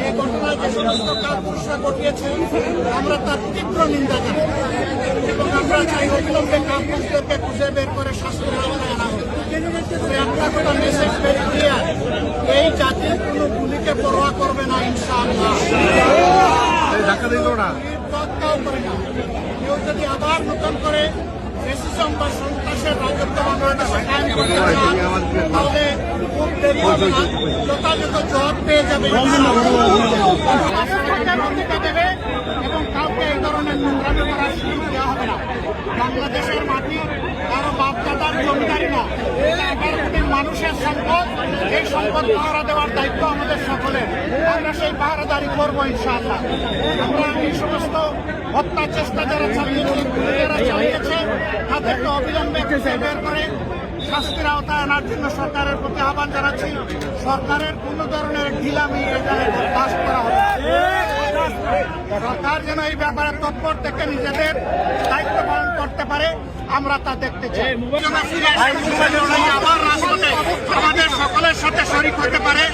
এই ঘটনায় যে সমস্ত কাপুরুষরা ঘটিয়েছে আমরা তার তীব্র নিন্দা জানাই আমরা চাই অবিলম্বে কাপুরুষদেরকে খুঁজে বের করে শাস্তির আওতায় আনা হোক একটা মেসেজ ভেরি ক্লিয়ার এই জাতির কোনো গুলিকে পরোয়া করবে না ইনশাআল্লাহ কেউ যদি আবার নতুন করে ফেসিজম বা সন্ত্রাসের রাজত্ব বাংলাদেশে যথাযথ জবাব পেয়ে যাবে দেবে এবং কাউকে এই ধরনের নোংরামি করার দেওয়া হবে না বাংলাদেশের মাটি কারও বাপদাদার জমিদারি না এগারো কোটি মানুষের সম্পদ এই সম্পদ পাহারা দেওয়ার দায়িত্ব আমাদের সকলের আমরা সেই পাহারাদারি করব ইনশাআল্লাহ আমরা এই সমস্ত হত্যা চেষ্টা যারা চালিয়েছে যারা চালিয়েছে, তাদেরকে অবিলম্বে বের করে শাস্তির আওতায় আনার জন্য সরকারের প্রতি আহ্বান জানাচ্ছি। সরকারের কোন ধরনের ঢিলামি এখানে বরদাস্ত করা হবে সরকার যেন এই ব্যাপারে তৎপর থেকে নিজেদের দায়িত্ব পালন করতে পারে আমরা তা দেখতে চাই। আবার রাজপথে আমাদের সকলের সাথে শরীর হতে পারে।